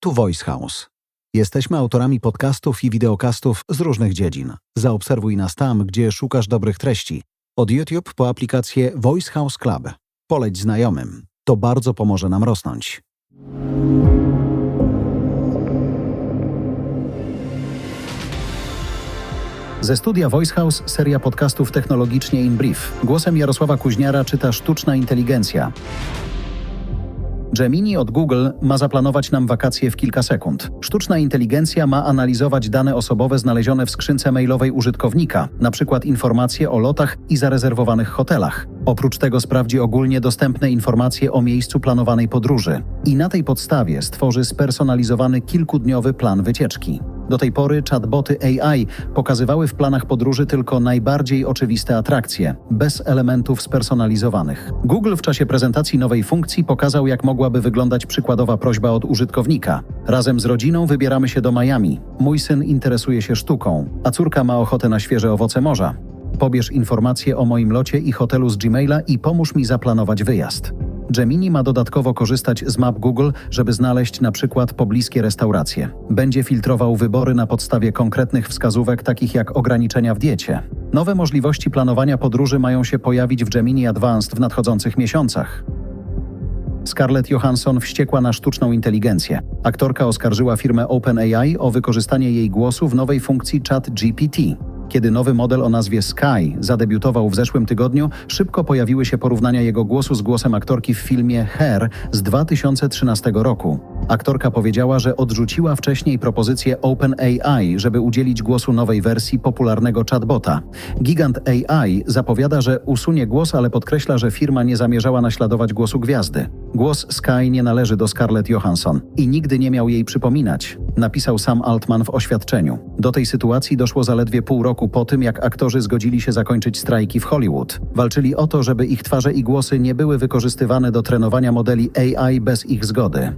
Tu Voice House. Jesteśmy autorami podcastów i wideokastów z różnych dziedzin. Zaobserwuj nas tam, gdzie szukasz dobrych treści. Od YouTube po aplikację Voice House Club. Poleć znajomym. To bardzo pomoże nam rosnąć. Ze studia Voice House seria podcastów technologicznie in brief. Głosem Jarosława Kuźniara czyta sztuczna inteligencja. Gemini od Google ma zaplanować nam wakacje w kilka sekund. Sztuczna inteligencja ma analizować dane osobowe znalezione w skrzynce mailowej użytkownika, np. informacje o lotach i zarezerwowanych hotelach. Oprócz tego sprawdzi ogólnie dostępne informacje o miejscu planowanej podróży i na tej podstawie stworzy spersonalizowany kilkudniowy plan wycieczki. Do tej pory chatboty AI pokazywały w planach podróży tylko najbardziej oczywiste atrakcje, bez elementów spersonalizowanych. Google w czasie prezentacji nowej funkcji pokazał, jak mogłaby wyglądać przykładowa prośba od użytkownika. Razem z rodziną wybieramy się do Miami. Mój syn interesuje się sztuką, a córka ma ochotę na świeże owoce morza. Pobierz informacje o moim locie i hotelu z Gmaila i pomóż mi zaplanować wyjazd. Gemini ma dodatkowo korzystać z map Google, żeby znaleźć na przykład pobliskie restauracje. Będzie filtrował wybory na podstawie konkretnych wskazówek, takich jak ograniczenia w diecie. Nowe możliwości planowania podróży mają się pojawić w Gemini Advanced w nadchodzących miesiącach. Scarlett Johansson wściekła na sztuczną inteligencję. Aktorka oskarżyła firmę OpenAI o wykorzystanie jej głosu w nowej funkcji Chat GPT. Kiedy nowy model o nazwie Sky zadebiutował w zeszłym tygodniu, szybko pojawiły się porównania jego głosu z głosem aktorki w filmie Hair z 2013 roku. Aktorka powiedziała, że odrzuciła wcześniej propozycję OpenAI, żeby udzielić głosu nowej wersji popularnego chatbota. Gigant AI zapowiada, że usunie głos, ale podkreśla, że firma nie zamierzała naśladować głosu gwiazdy. Głos Sky nie należy do Scarlett Johansson i nigdy nie miał jej przypominać, napisał Sam Altman w oświadczeniu. Do tej sytuacji doszło zaledwie pół roku po tym, jak aktorzy zgodzili się zakończyć strajki w Hollywood. Walczyli o to, żeby ich twarze i głosy nie były wykorzystywane do trenowania modeli AI bez ich zgody.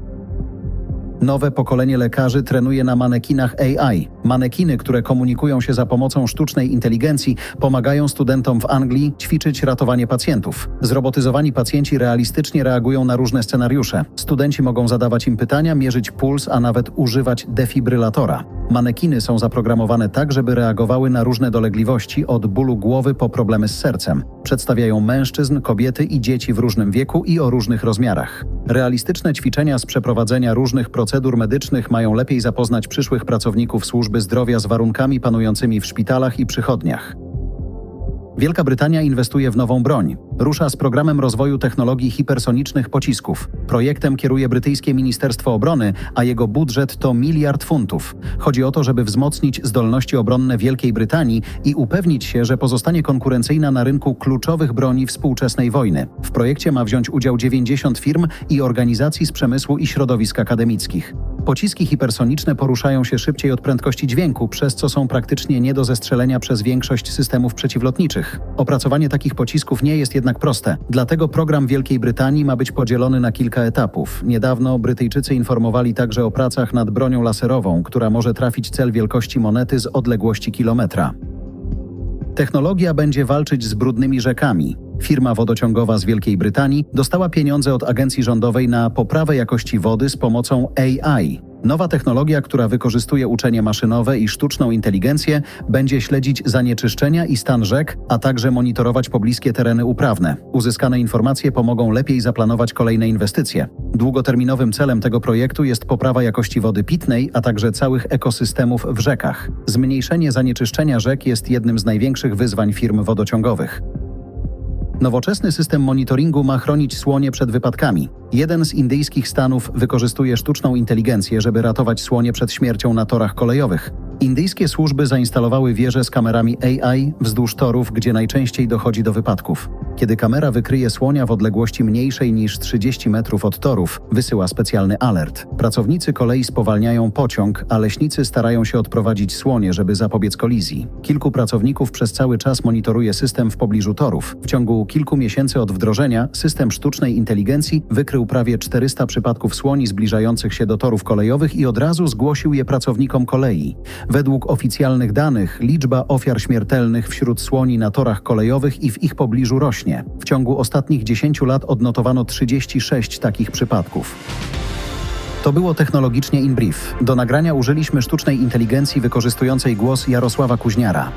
Nowe pokolenie lekarzy trenuje na manekinach AI. Manekiny, które komunikują się za pomocą sztucznej inteligencji, pomagają studentom w Anglii ćwiczyć ratowanie pacjentów. Zrobotyzowani pacjenci realistycznie reagują na różne scenariusze. Studenci mogą zadawać im pytania, mierzyć puls, a nawet używać defibrylatora. Manekiny są zaprogramowane tak, żeby reagowały na różne dolegliwości, od bólu głowy po problemy z sercem. Przedstawiają mężczyzn, kobiety i dzieci w różnym wieku i o różnych rozmiarach. Realistyczne ćwiczenia z przeprowadzenia różnych procedur medycznych mają lepiej zapoznać przyszłych pracowników służby zdrowia z warunkami panującymi w szpitalach i przychodniach. Wielka Brytania inwestuje w nową broń. Rusza z programem rozwoju technologii hipersonicznych pocisków. Projektem kieruje brytyjskie Ministerstwo Obrony, a jego budżet to miliard funtów. Chodzi o to, żeby wzmocnić zdolności obronne Wielkiej Brytanii i upewnić się, że pozostanie konkurencyjna na rynku kluczowych broni współczesnej wojny. W projekcie ma wziąć udział 90 firm i organizacji z przemysłu i środowisk akademickich. Pociski hipersoniczne poruszają się szybciej od prędkości dźwięku, przez co są praktycznie nie do zestrzelenia przez większość systemów przeciwlotniczych. Opracowanie takich pocisków nie jest jednak proste, dlatego program Wielkiej Brytanii ma być podzielony na kilka etapów. Niedawno Brytyjczycy informowali także o pracach nad bronią laserową, która może trafić cel wielkości monety z odległości kilometra. Technologia będzie walczyć z brudnymi rzekami. Firma wodociągowa z Wielkiej Brytanii dostała pieniądze od agencji rządowej na poprawę jakości wody z pomocą AI. Nowa technologia, która wykorzystuje uczenie maszynowe i sztuczną inteligencję, będzie śledzić zanieczyszczenia i stan rzek, a także monitorować pobliskie tereny uprawne. Uzyskane informacje pomogą lepiej zaplanować kolejne inwestycje. Długoterminowym celem tego projektu jest poprawa jakości wody pitnej, a także całych ekosystemów w rzekach. Zmniejszenie zanieczyszczenia rzek jest jednym z największych wyzwań firm wodociągowych. Nowoczesny system monitoringu ma chronić słonie przed wypadkami. Jeden z indyjskich stanów wykorzystuje sztuczną inteligencję, żeby ratować słonie przed śmiercią na torach kolejowych. Indyjskie służby zainstalowały wieże z kamerami AI wzdłuż torów, gdzie najczęściej dochodzi do wypadków. Kiedy kamera wykryje słonia w odległości mniejszej niż 30 metrów od torów, wysyła specjalny alert. Pracownicy kolei spowalniają pociąg, a leśnicy starają się odprowadzić słonie, żeby zapobiec kolizji. Kilku pracowników przez cały czas monitoruje system w pobliżu torów. W ciągu kilku miesięcy od wdrożenia system sztucznej inteligencji wykrył prawie 400 przypadków słoni zbliżających się do torów kolejowych i od razu zgłosił je pracownikom kolei. Według oficjalnych danych liczba ofiar śmiertelnych wśród słoni na torach kolejowych i w ich pobliżu rośnie. W ciągu ostatnich 10 lat odnotowano 36 takich przypadków. To było technologicznie in brief. Do nagrania użyliśmy sztucznej inteligencji wykorzystującej głos Jarosława Kuźniara.